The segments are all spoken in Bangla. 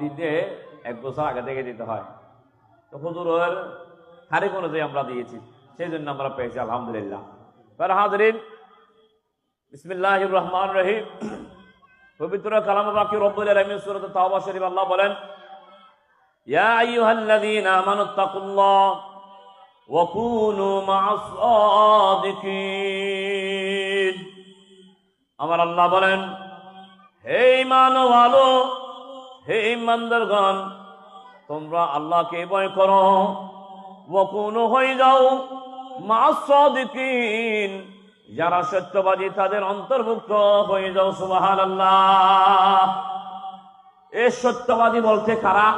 দিতে এক বছর আগে থেকে দিতে হয়। তো হুজুরের তারিখ অনুযায়ী আমরা দিয়েছি, সেই জন্য আমরা পেয়েছি আলহামদুলিল্লাহ। এবার হাজরিন বিসমিল্লাহ রহমান রহিম। পবিত্র কালাম বাকি রব্বুল আলামিন সূরাত তাওবা শরীফ আল্লাহ বলেন, ইয়া আইয়ুহাল্লাযীনা আমানুত্তাকুল্লাহ ওয়া কুনু মা'আস আমার আল্লাহ বলেন, হে ইমানও আলো হে ইমানদারগণ, তোমরা আল্লাহকে ভয় করো। ওকুন হয়ে যাও। মাসদিকিন যারা সত্যবাদী, তাদের অন্তর্ভুক্ত হয়ে যাও সুবাহান আল্লাহ এ সত্যবাদী বলতে কারা?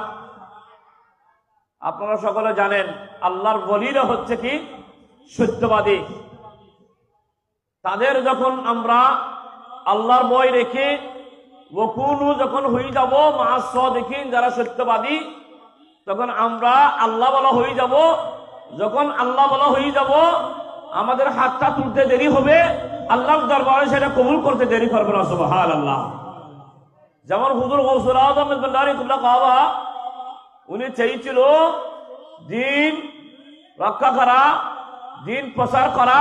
আপনারা সকলে জানেন, আল্লাহর বলিরা হচ্ছে কি? সত্যবাদী। তাদের যখন আমরা আল্লাহর বই রেখে ওকুনু যখন হয়ে যাব মাস দেখিন যারা সত্যবাদী, তখন আমরা আল্লাহ বলা হয়ে যাব। যখন আল্লাহ বলা হয়ে যাব, আমাদের হাতটা তুলতে দেরি হবে। আল্লাহর দরবারে সেটা কবুল করতে দেরি করবে না সুবহান আল্লাহ যেমন হুজুর গৌসুল আজম ইসবুল্লাহ কাবা, উনি চেয়েছিল দিন রক্ষা করা, দিন প্রচার করা,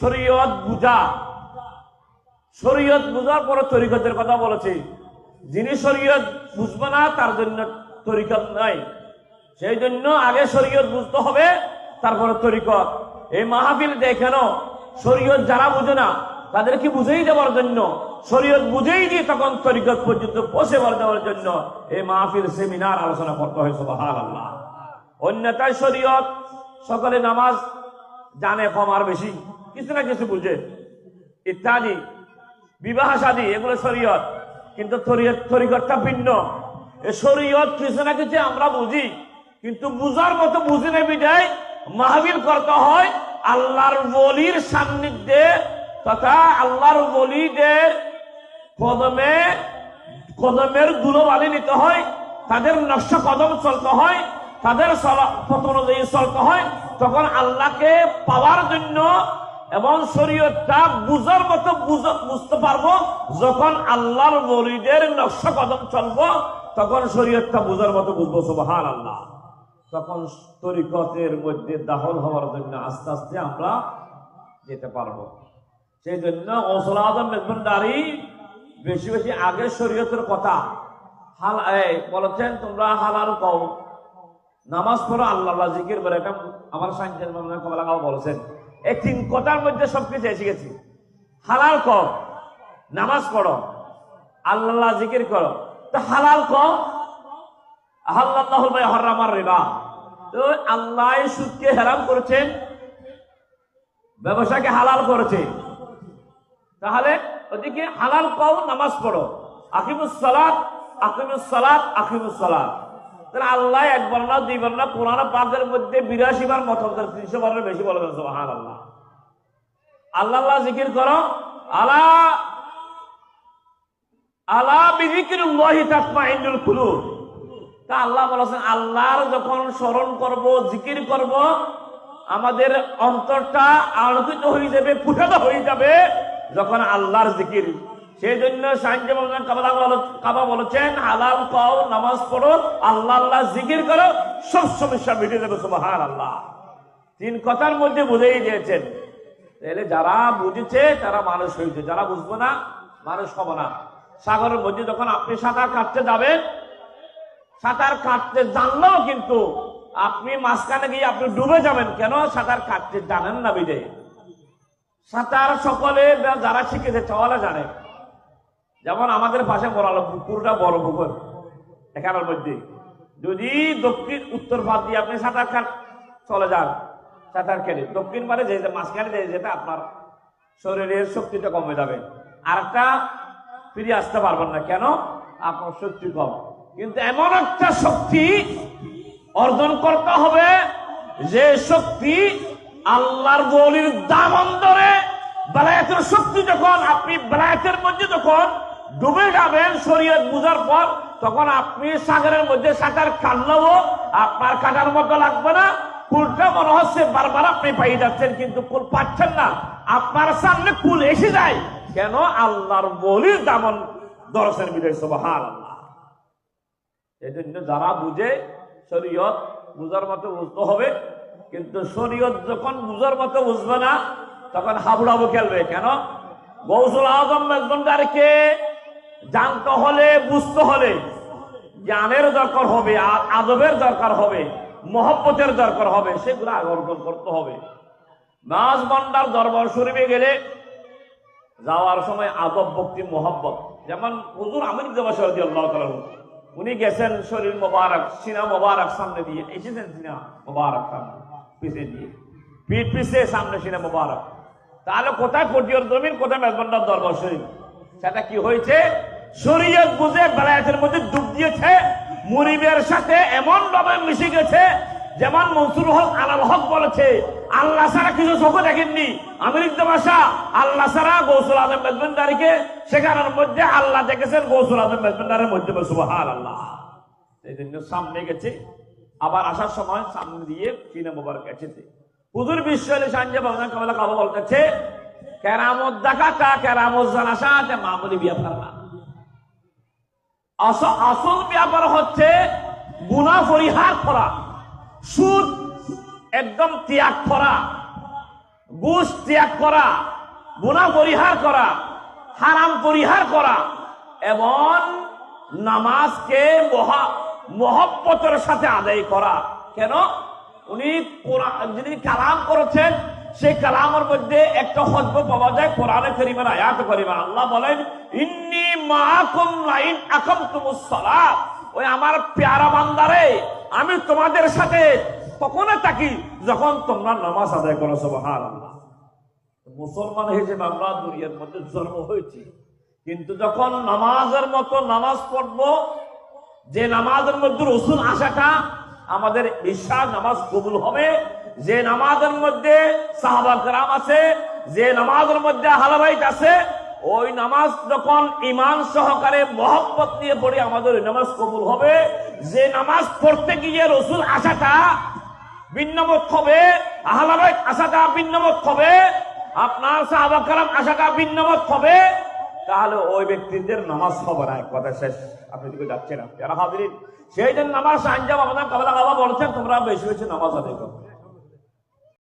শরীয়ত বুঝা। শরীয়ত বুঝার পরে তরিকতের কথা বলেছি। যিনি শরীয়ত বুঝবে না, তার জন্য তরিকত নাই। সেই জন্য আগে শরীয়ত বুঝতে হবে, তারপরে তরিকত। এই মাহফিল দেখেন শরীয়ত যারা বুঝে না তাদেরকে বুঝেই দেওয়ার জন্য? শরীয়ত বুঝেই দিয়ে তখন তরিকত পর্যন্ত পৌঁছে দেওয়ার জন্য এই মাহফিল সেমিনার আলোচনা করতে হয়েছে সুবহান আল্লাহ অন্যতায় শরীয়ত সকলে নামাজ জানে, কম আর বেশি, কিছু না কিছু বুঝে। ইত্যাদি। বিবাহ সাদী এগুলো শরীয়ত। কিন্তু তরিকতটা ভিন্ন। শরীয়ত কিছু না কিছু আমরা বুঝি। কিন্তু বুঝার মতো বুঝি না বিদায় মাহবিল করতে হয় আল্লাহর বলির সান্নিধ্যে তথা আল্লাহর বলিদের কদমে, কদমের ধুলোবালি নিতে হয়, তাদের নকশা কদম চলতে হয়, তাদের পথ অনুযায়ী চলতে হয়। তখন আল্লাহকে পাওয়ার জন্য এবং শরীয়তটা বুঝার মতো বুঝ- বুঝতে পারব, যখন আল্লাহর বলিদের নকশা কদম চলবো, তখন শরীয়তটা বুঝার মতো বুঝব সুবহান আল্লাহ তখন তরিকতের মধ্যে দাহল হওয়ার জন্য আস্তে আস্তে আমরা যেতে পারব। সেই জন্য মেজবন্দারি বেশি বেশি আগে শরীয়তের কথা। হাল বলেছেন, তোমরা হালাল কও নামাজ পড়ো আল্লাহ জিকির করে এটা আমার সাইন্সের কমলা কাউ বলেছেন। এই তিন কথার মধ্যে সবকিছু এসে গেছি। হালাল কর নামাজ পড়ো আল্লাহ জিকির করো। হালাল কর আল্লাহ তো আল্লাহ সুদকে হেরাম করেছেন, ব্যবসাকে হালাল করেছে। তাহলে ওদিকে নামাজ পড়ো। সালাত, আকিমুস সালাত আকিমুস সালাত। তাহলে আল্লাহ একবার না দুইবার না কোরআন পাকের মধ্যে বিরাশি বার মত তিনশো বারের বেশি বলে সুবহান আল্লাহ আল্লাহ আল্লাহ জিকির করো, আলা আলা বিজিকির বিজিকিরুল্লাহি তাতমাইন্নুল কুলুব। তা আল্লাহ বলেছেন, আল্লাহর যখন স্মরণ করব, জিকির করব, আমাদের অন্তরটা আলোকিত হয়ে যাবে, ফুটানো হয়ে যাবে, যখন আল্লাহর জিকির সেই জন্য কাবা বলেছেন, হালাল পাও, নামাজ পড়ো, আল্লাহ আল্লাহ জিকির করো, সব সমস্যা মিটে যাবে সুবহান আল্লাহ তিন কথার মধ্যে বুঝেই দিয়েছেন। তাহলে যারা বুঝেছে, তারা মানুষ হয়েছে। যারা বুঝব না, মানুষ হব না। সাগরের মধ্যে যখন আপনি সাঁতার কাটতে যাবেন, সাঁতার কাটতে জানলেও কিন্তু আপনি মাঝখানে গিয়ে আপনি ডুবে যাবেন। কেন? সাঁতার কাটতে জানেন না বিজয় সাঁতার সকলে যারা শিখেছে চলে জানে। যেমন আমাদের পাশে বড়ালো পুকুরটা বড় পুকুর এখানের মধ্যে। যদি দক্ষিণ, উত্তর পাত দিয়ে আপনি সাঁতার কাট চলে যান, সাঁতার কেটে। দক্ষিণ পারে যে যে মাঝখানে যে যেটা আপনার শরীরের শক্তিটা কমে যাবে। আরেকটা ফিরে আসতে পারবেন না। কেন? আপনার শক্তি কম। কিন্তু এমন একটা শক্তি অর্জন করতে হবে, যে শক্তি আল্লাহর বলির দাম অন্তরে, বেলায়েতের শক্তি যখন, আপনি বেলায়েতের মধ্যে যখন ডুবে যাবেন শরীয়ত বুঝার পর, তখন আপনি সাগরের মধ্যে সাঁতার কাটলেও আপনার কাটার মতো লাগবে না। কুলটা মনে হচ্ছে বারবার আপনি পাই যাচ্ছেন, কিন্তু কুল পাচ্ছেন না। আপনার সামনে কুল এসে যায়। কেন? আল্লাহর বলির দামন দরসের বিদেশ আল্লাহ এই জন্য যারা বুঝে, শরীয়ত বুঝার মতো বুঝতে হবে। কিন্তু শরীয়ত যখন বুঝার মতো বুঝবে না, তখন হাবুডাবু খেলবে। কেন? গৌসুল আজম একজন মেজবন্দারকে জানতে হলে, বুঝতে হলে, জ্ঞানের দরকার হবে, আর আদবের দরকার হবে, মহব্বতের দরকার হবে, সেগুলো আগে অর্জন করতে হবে। নাজ ভান্ডার দরবার শরীফে গেলে যাওয়ার সময় আদব, ভক্তি, মোহাব্বত। যেমন হুজুর আমির তাআলা উনি গেছেন শরীর মোবারক, সিনা মোবারক সামনে দিয়ে, এসেছেন সিনা মোবারক সামনে পিছিয়ে দিয়ে। পিঠ পিছিয়ে সামনে সিনা মোবারক। তাহলে কোথায় পটিয়র জমিন, কোথায় মেজবান্ডার দরবার শরীফ? সেটা কি হয়েছে? শরীয়ত বুঝে বেলায়েতের মধ্যে ডুব দিয়েছে, মুরিবের সাথে এমন ভাবে মিশে গেছে, যেমন মনসুর হক, আলাল হক বলেছে, আল্লাহ ছাড়া কিছু চোখ দেখেননি। আল্লাহ ছাড়া গৌসুল আজম সেখানের মধ্যে আল্লাহ দেখেছেন, গৌসুল আজম মধ্যে আল্লাহ এই জন্য সামনে গেছে, আবার আসার সময় সামনে দিয়ে চীনে হুজুর বিশ্ব আলী সাঞ্জে কাবা বলতেছে, কেরামত দেখাটা কেরামত জানা সাথে মামুলি না আস- আসল ব্যাপার হচ্ছে গুণা পরিহার করা। সুদ একদম ত্যাগ করা। ঘুষ ত্যাগ করা। গুণা পরিহার করা। হারাম পরিহার করা। এবং নামাজকে মহা মহব্বতের সাথে আদায় করা। কেন? উনি যিনি কালাম করেছেন, সেই কালামের মধ্যে একটা হজব পাওয়া যায়, কোরআনে করিমের আয়াত করিমা আল্লাহ বলেন, ইন্নি আমার পেয়ারা বান্দারে, আমি তোমাদের সাথে তখনই থাকি যখন তোমরা নামাজ আদায় করো, সুবহানাল্লাহ। মুসলমান হিসেবে আমরা দুনিয়ার মধ্যে জন্ম হয়েছি। কিন্তু যখন নামাজের মতো নামাজ পড়ব, যে নামাজের মধ্যে রসুল আসাটা, আমাদের বিশ্বাস নামাজ কবুল হবে। যে নামাজের মধ্যে সাহাবা কেরাম আছে, যে নামাজের মধ্যে হালাবাইট আছে ওই নামাজ যখন ইমান সহকারে মহব্বত নিয়ে পড়ে আমাদের ওই নামাজ কবুল হবে, যে নামাজ পড়তে গিয়ে রসুল আসাটা ভিন্নমত হবে আহলাবাইট আসাটা ভিন্নমত হবে, আপনার সাহাবা কালাম আসাটা ভিন্নমত হবে, তাহলে ওই ব্যক্তিদের নামাজ হবে না। কথা শেষ। আপনি দিকে যাচ্ছেন না। যারা হাজির সেই জন্য নামাজ আঞ্জাম আমাদের কাবলা কাবা বলছেন, তোমরা বেশি বেশি নামাজ আদায় করো।